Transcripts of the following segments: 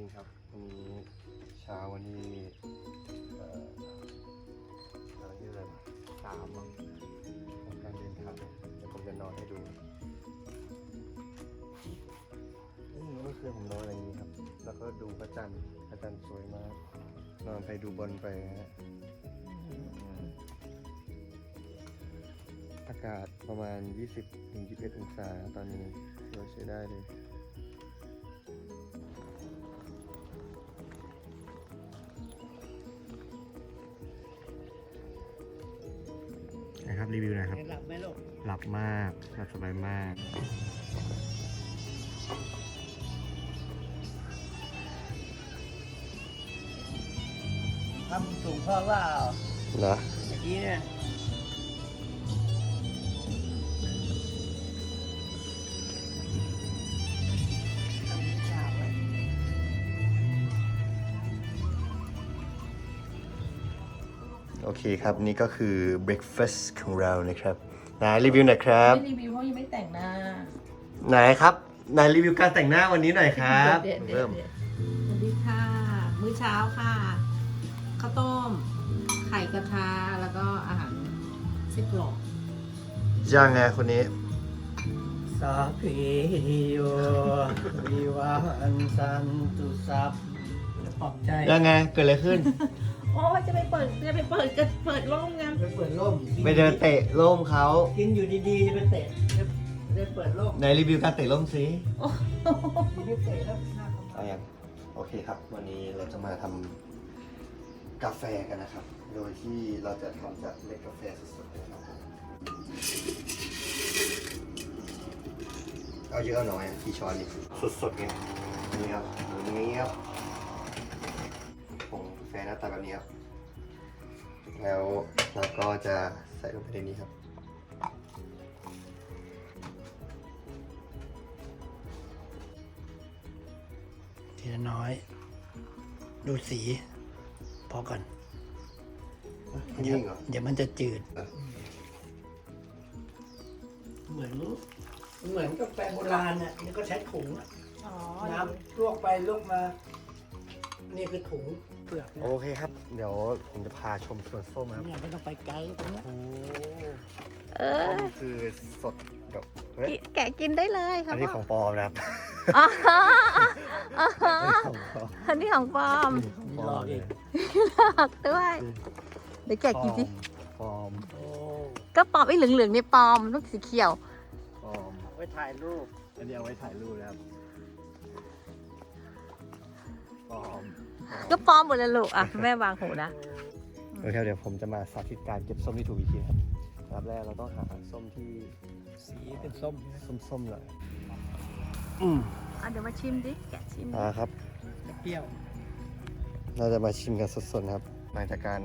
นิ่งครับวันนี้เช้าวันที่เอ่อวันที่อะไรวะสามมั้งของการเดินทางเดี๋ยวผมจะนอนให้ดูนี่เมื่อคืนผมนอนอย่างนี้ครับ แล้วก็ดูพระจันทร์พระจันทร์สวยมาก นอนไปดูบอลไปฮะอากาศประมาณ 20-21 องศาตอนนี้เราใช้ได้เลย รับรีวิวหนะครับ หลับไหมลูกหลับมากหลับสบายมาก ทำสูงพ่อว่าเหรอ เมื่อกี้เนี่ย อเคครับ นี่ก็คือ breakfast ของเรานะครับนายรีวิวหน่อยครับ ไม่รีวิวเพราะยังไม่แต่งหน้า ไหนครับนายรีวิวการแต่งหน้าวันนี้หน่อยครับเดี๋ยวเดี๋ยวเริ่ม เดี๋ยวสวัสดีค่ะ มื้อเช้าค่ะข้าวต้ม ไข่กระทะแล้วก็อาหารซิกรอกยังไงคนนี้สาพีโยวิวาหันสันตุสัพปลอบใจยังไงเกิดอะไรขึ้น โอ้ยจะไปเปิดจะไปเปิดจะเปิดร่มไงไปเปิดร่มไปเดินเตะร่มเขากินอยู่ดีๆจะไปเตะจะจะเปิดร่มนายรีวิวการเตะร่มสิโอ้โหไม่เตะแล้วหน้าเขาเอายังโอเคครับ วันนี้เราจะมาทำกาแฟกันนะครับ โดยที่เราจะทำจากเม็ดกาแฟสดๆเลยนะครับเอาเยอะเอาน้อยอะกี่ช้อนนี่สดๆไงนี่ครับอย่างนี้ครับผงกาแฟ หน้าตาแบบนี้ครับ แล้วเราก็จะใส่ลงไปในนี้ครับทีละน้อย ดูสี พอก่อนจริงเหรอเดี๋ยวมันจะจืดเออเหมือน เหมือนกาแฟโบราณน่ะนี่ก็ใช้ถุงอะอ๋อน้ำลวกไปลวกมา นี่คือถุง เปลือกนะโอเคครับ เดี๋ยวผมจะพาชมสวนส้มครับเนี่ยไม่ต้องไปไกลตรงเนี้ยโอ้เออ นี่คือสดกับเฮ้ยแกะกินได้เลยค่ะอันนี้ของปลอมนะครับอ๋ออันนี้ของปลอมอันนี้ของปลอมปลอมเลยหักด้วยเดี๋ยวแกะกินสิ ปลอมโอ้ก็ปลอมไอ้เหลืองๆในปลอมลูกสีเขียวปลอมไว้ถ่ายรูปอันนี้เอาไว้ถ่ายรูปนะครับ ก็ปลอมหมดเลยลูกอะแม่วางหูนะโอเคครับเดี๋ยวผมจะมาสาธิตการเก็บส้มที่ถูกวิธีครับอันดับแรกเราต้องหาส้มที่สีเป็นส้มใช่ไหมส้มๆหน่อยอืมอะเดี๋ยวมาชิมดิแกะชิมอ่าครับจะเปรี้ยว เราจะมาชิมกันสดๆนะครับหลังจากการ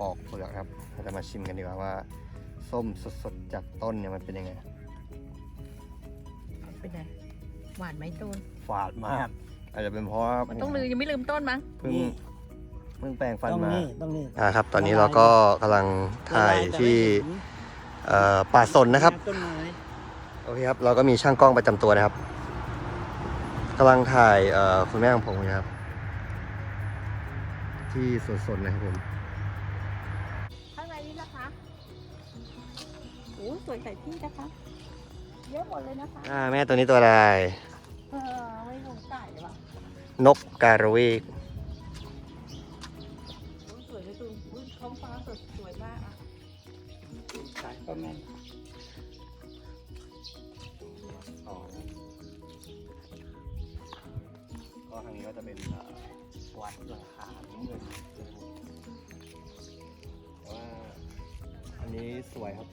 ปอกเปลือกครับ เราจะมาชิมกันดีกว่าว่า ส้มสดๆจากต้นเนี่ยมันเป็นยังไงเป็นไงหวานไหมตูนฝาดมาก อาจจะเป็นเพราะว่ามันต้องลืมยังไม่ลืมต้นมั้งเพิ่งเพิ่งแปรงฟันต้องมานี่ต้องนี่อ่าครับ ตอนนี้เราก็กำลังถ่ายที่เอ่อป่าสนนะครับ ต้นไม้โอเคครับ เราก็มีช่างกล้องประจำตัวนะครับกำลังถ่ายเอ่อคุณแม่ของผมนะครับ ที่สวนๆนะครับผม ข้างในนี้นะคะโอ้สวยใส่ที่นะคะ เยอะหมดเลยนะคะ อ่า แม่ตัวนี้ตัวอะไร เออไม่คงไก่ว่ะ นกการะเวกสวยเลยตูนอุ้ยท้องฟ้าสดสวยมากอะขายก็แม่นอ๋อก็ทางนี้ก็จะเป็นเอ่อวัดหลังคาน้ำเงินแต่ว่าอันนี้สวยครับ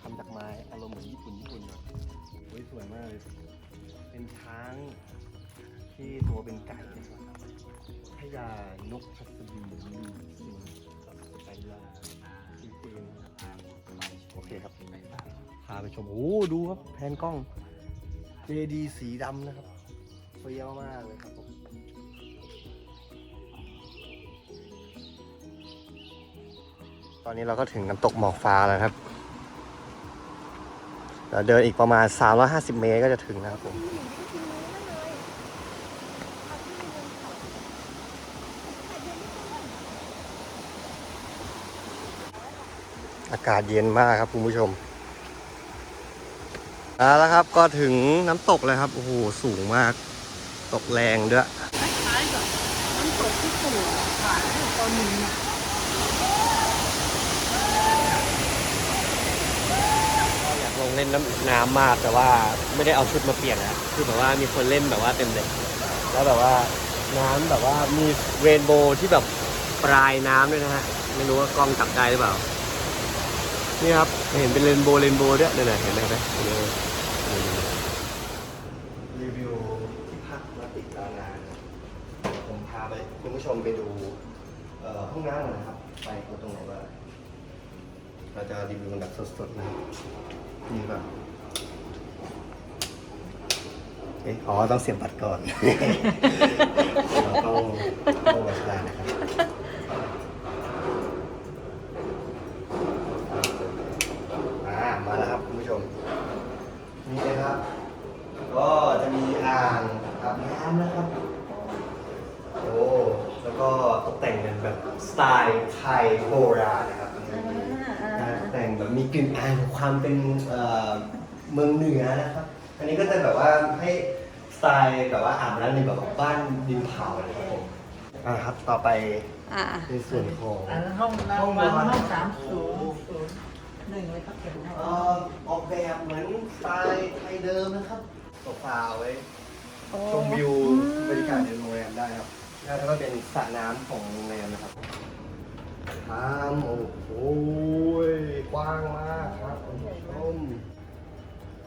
ทำจากไม้อารมณ์เหมือนญี่ปุ่นญี่ปุ่นหน่อยโอ้ยสวยมากเลยเป็นช้าง ที่ตัวเป็นไก่นะครับพญานกพัสดีสิงไปลาจริงๆโอเคครับ พาไปชม โอ้ดูครับแผนกล้อง JD สีดำนะครับเฟี้ยวมากเลยครับผมตอนนี้เราก็ถึงน้ำตกหมอกฟ้าแล้วครับเราเดินอีกประมาณ 350 เมตรก็จะถึงนะครับผม อากาศเย็นมากครับคุณผู้ชมเอาแล้วครับก็ถึงน้ำตกเลยครับ โอ้โห สูงมาก ตกแรงด้วยคล้ายๆกับน้ำตกที่ปู่ผ่านให้ตอนนี้น่ะอยากลงเล่นน้ำน้ำมากแต่ว่าไม่ได้เอาชุดมาเปลี่ยนนะคือแบบว่ามีคนเล่นแบบว่าเต็มเลยแล้วแบบว่าน้ำแบบว่ามีเรนโบว์ที่แบบปลายน้ำด้วยนะฮะ ไม่รู้ว่ากล้องจับได้หรือเปล่า นี่ครับเห็นเป็นเรนโบว์เรนโบว์ด้วยเนี่ยเห็นไหมเห็นไหมรีวิวที่พักมาติดร้านานผมพาไปคุณผู้ชมไปดูห้องน้ำนะครับ ไปตรงไหนบ้างเราจะรีวิวกันแบบสดๆนะครับนี่แบบอ๋อ ต้องเสียบบัตรก่อน เราต้องต้องมาได้นะครับอ่ามาแล้วครับคุณผู้ชม นี่นะครับ ก็จะมีอ่างอาบน้ำนะครับ โอ้ แล้วก็ตกแต่งเป็นแบบสไตล์ไทยโบราณนะครับอันนี้การแต่งแบบมีกลิ่นอายของความเป็นเอ่อเมืองเหนือนะครับ อันนี้ก็จะแบบว่าให้สไตล์แบบว่าอาบน้ำในแบบบ้านดินเผานะครับผมอ่าครับ ต่อไปอ่าในส่วนของอันนั้นห้องห้น้ำองวันนอนห้องสามศูนย์ศูนย์หนึ่งเลยครับเขียนเอ่อออกแบบเหมือนสไตล์ไทยเดิมนะครับโซฟาไว้ ชมวิวบรรยากาศในโรงแรมได้ครับแล้วก็เป็นสระน้ำของโรงแรมนะครับน้ำโอ้โหกว้างมากครับคุณผู้ชม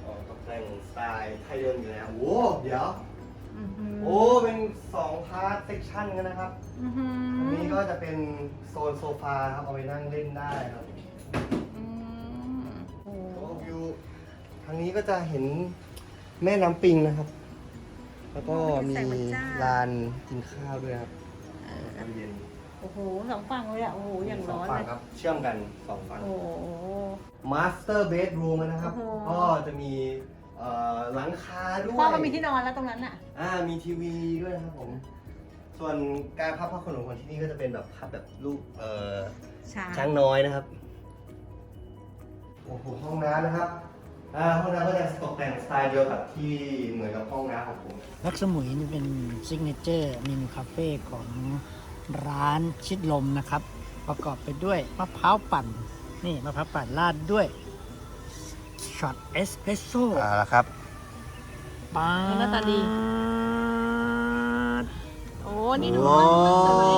อ๋อตกแต่งสไตล์ไทยเดิมอยู่แล้วโอ้เดี๋ยวโอ้เป็นสองพาร์ทเซกชันกันนะครับอันนี้ก็จะเป็นโซนโซฟาครับเอาไปนั่งเล่นได้ครับโอ้วิวทางนี้ก็จะเห็นแม่น้ำปิงนะครับ แล้วก็มีลานกินข้าวด้วยครับตอนเย็นโอ้โหสองฝั่งเลยอะ โอ้โห อย่างร้อนสฝั่เลงยครับ เชื่อมกันสองฝั่งโอ้โหมาสเตอร์เบดรูมนะครับโอ้โหก็จะมีเอ่อหลังคาด้วยพ่อก็มีที่นอนแล้วตรงนั้นอะ อ่า มีทีวีด้วยนะครับผม ส่วนการพับผ้าขนหนูของที่นี่ก็จะเป็นแบบพับแบบรูปเอ่อช้างช้างน้อยนะครับ โอ้โห ห้องน้ำนะครับ อ่าห้องน้ำก็จะตกแต่งสไตล์เดียวกับที่เหมือนกับห้องน้ำของผมลักสมุยนี่เป็นซิกเนเจอร์เมนูคาเฟ่ของร้านชิดลมนะครับ ประกอบไปด้วยมะพร้าวปั่น นี่มะพร้าวปั่นราดด้วยช็อตเอสเพรสโซ่อ่าแล้วครับปาหน้าตาดี ดโอ้นี่ดูโอ้มันสวย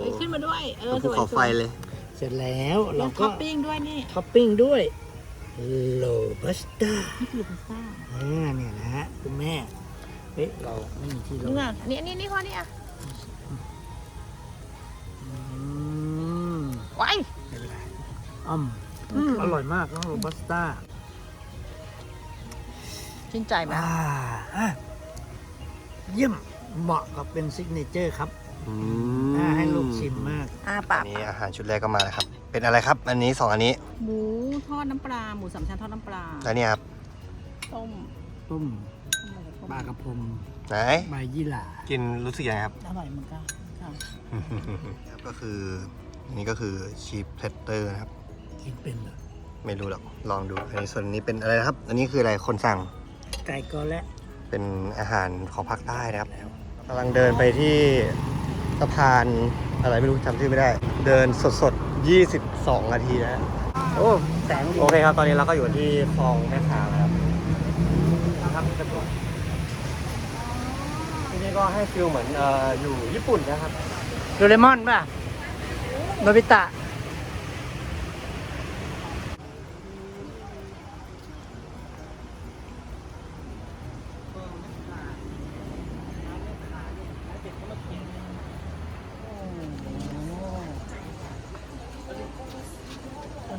เอ้ยขึ้นมาด้วย เออสภูวยเขาไฟเลยเสร็จแล้วเราเราก็ก็ปิ้งด้วยนี่ ท็อปปิ้งด้วย โลบัสต้านี่คือพิซซ่าอ่าเนี่ยนะฮะคุณแม่เฮ้ยเราไม่มีที่ลนี่งไงอันนี้อันนี้นี่พอนี่อะอืมไว้ายอ่อมอืม อร่อยมากน้องโรบัสต้าชื่นใจไหมอ่าอะเยี่ยมเหมาะกับเป็นซิกเนเจอร์ครับ อือ่าให้ลูกชิมมากอ่าอัปากนนี้อาหารชุดแรกก็มาแล้วครับ เป็นอะไรครับ อันนี้สองอันนี้หมูทอดน้ำปลา หมูสามชั้นทอดน้ำปลา แล้วเนี่ยครับ ต้มต้มต้มอะไรต้มปลากระพงไหนใบยี่หร่ากินรู้สึกยังไงครับ อร่อยเหมือนกันค่ะครับก็คืออันนี้ก็คือชีฟเพลตเตอร์นะครับ กินเป็นเหรอไม่รู้หรอกลองดูอันนี้ส่วนนี้เป็นอะไรนะครับ อันนี้คืออะไรคนสั่งไก่ก็และเป็นอาหารของภาคใต้นะครับกำลังเดินไปที่สะพานอะไรไม่รู้จำชื่อไม่ได้ เดินสดๆ 22 นาทีนะฮะโอ้แสงดีโอเคครับ ตอนนี้เราก็อยู่ที่คลองแม่ขาวนะครับนะครับที่นี่ก็ให้ฟิลเหมือนเอ่ออยู่ญี่ปุ่นนะครับ โดเรมอนป่ะ โนบิตะ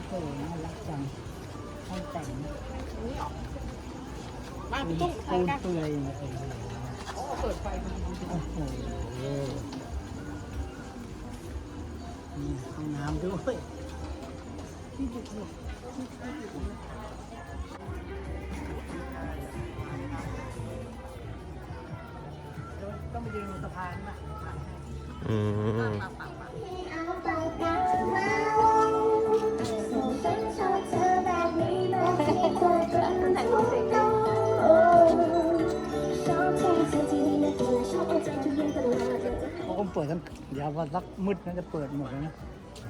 โอ้โหน่ารักจังห้องแต่งบ้านปูตุ้งนทานกันเปื่อยโอ้โหเปิดไฟมาโอ้โหมีห้องน้ำด้วยต้องไปยืนบนสะพานป่ะอืม ปากปากปาก เปิดทั้งเดี๋ยววันสักมืดน่าจะเปิดหมดแล้วนะ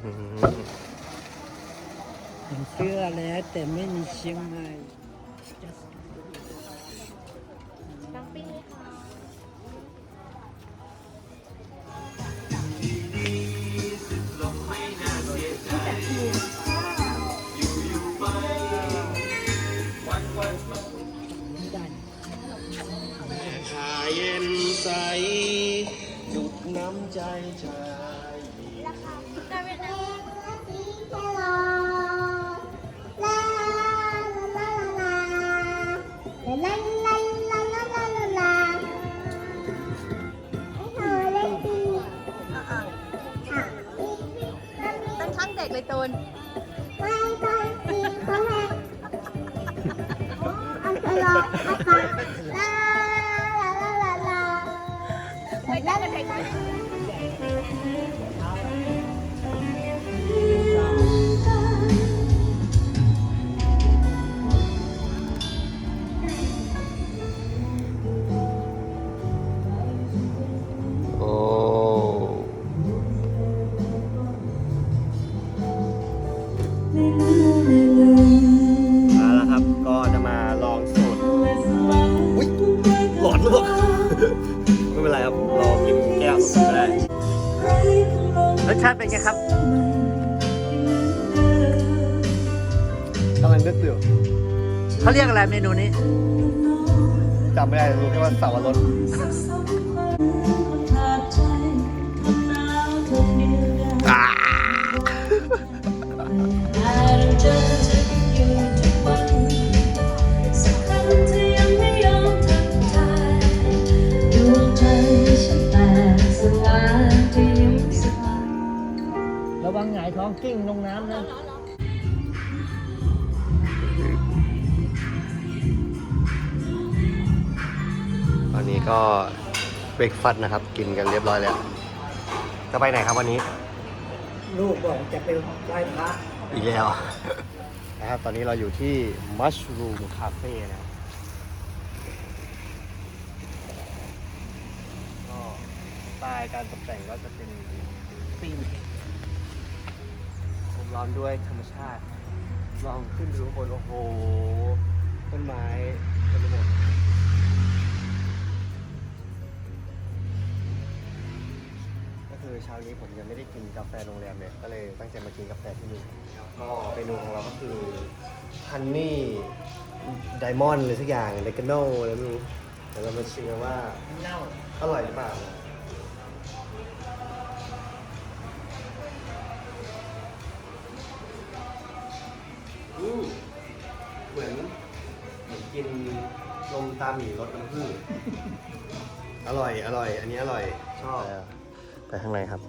อืมเห็นเสื้อแล้วแต่ไม่มีเชียงใหม่ ชั้นเด็กเลยตูนไม่ได้เลยเพลง รสชาติเป็นไงครับกำลังนึกอยู่เขาเรียกอะไรเมนูนี้จำไม่ได้รู้แค่ว่าสับปะรดระายท้องกิ้งลงน้ำนะตอนนี้ก็เบรกฟัดนะครับ กินกันเรียบร้อยแล้ว จะไปไหนครับวันนี้ ลูกบอกจะไปไหว้พระอีกแล้ว นะครับ ตอนนี้เราอยู่ที่ Mushroom Cafe นะครับก็สไตล์การตกแต่งก็จะเป็นธีมผม ล้อมด้วยธรรมชาติลองขึ้นดูข้างบนโอ้โห ต้นไม้เต็มไปหมดก็คือเช้านี้ผมยังไม่ได้กินกาแฟโรงแรมเลยก็เลยตั้งใจมากินกาแฟที่นี่ก็เมนูของเราก็คือฮันนี่ไดมอนด์เลยสักอย่างเลกาโน่อะไรไม่รู้เดี๋ยวเรามาชิมกันว่าเน่าอร่อยหรือเปล่า มเหมือนเหมือนกินนมตาหมี่รสน้ำผึ้งอร่อย อร่อย อันนี้อร่อยชอบ ไปข้างในครับ